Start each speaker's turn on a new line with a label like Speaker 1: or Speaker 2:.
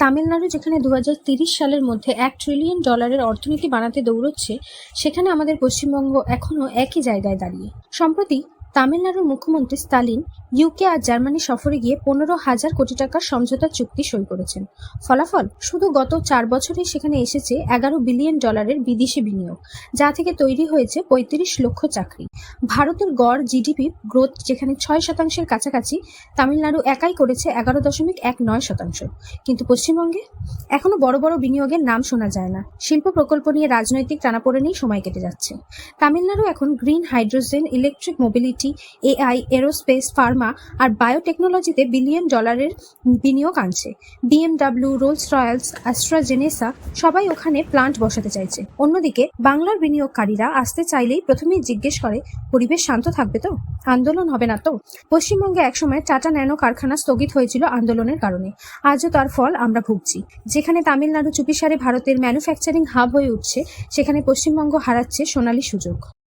Speaker 1: তামিলনাড়ু, যেখানে দু সালের মধ্যে এক ট্রিলিয়ন ডলারের অর্থনীতি বানাতে দৌড়চ্ছে, সেখানে আমাদের পশ্চিমবঙ্গ এখনও একই জায়গায় দাঁড়িয়ে। সম্প্রতি তামিলনাড়ুর মুখ্যমন্ত্রী স্টালিন ইউকে আর জার্মানি সফরে গিয়ে পনেরো হাজার কোটি টাকার সমঝোতা চুক্তি সই করেছেন। ফলাফল, শুধু গত চার বছরেই সেখানে এসেছে এগারো বিলিয়ন ডলারের বিদেশি বিনিয়োগ, যা থেকে তৈরি হয়েছে পঁয়ত্রিশ লক্ষ চাকরি। ভারতের গড় জিডিপি গ্রোথ যেখানে ছয় শতাংশের কাছাকাছি, তামিলনাড়ু একাই করেছে এগারো দশমিক এক নয় শতাংশ। কিন্তু পশ্চিমবঙ্গে? এখনও বড় বড় বিনিয়োগের নাম শোনা যায় না। শিল্প প্রকল্প নিয়ে রাজনৈতিক টানাপোড়েনেই সময় কেটে যাচ্ছে। তামিলনাড়ু এখন green hydrogen electric mobility AI, aerospace, pharma আর বায়োটেকনোলজিতে বিলিয়ন ডলারের বিনিয়োগ আনছে। বিএমডাব্লিউ, রোলস রয়্যালস অ্যাস্ট্রাজেনেসা সবাই ওখানে প্লান্ট বসাতে চাইছে। অন্যদিকে বাংলার বিনিয়োগকারীরা আসতে চাইলেই প্রথমেই জিজ্ঞেস করে, পরিবেশ শান্ত থাকবে তো? আন্দোলন হবে না তো? পশ্চিমবঙ্গে একসময় টাটা ন্যানো কারখানা স্থগিত হয়েছিল আন্দোলনের কারণে। আজও তার ফল আমরা ভুগছি। যেখানে তামিলনাড়ু চুপিসারে ভারতের ম্যানুফ্যাকচারিং হাব হয়ে উঠছে, সেখানে পশ্চিমবঙ্গ হারাচ্ছে সোনালী সুযোগ।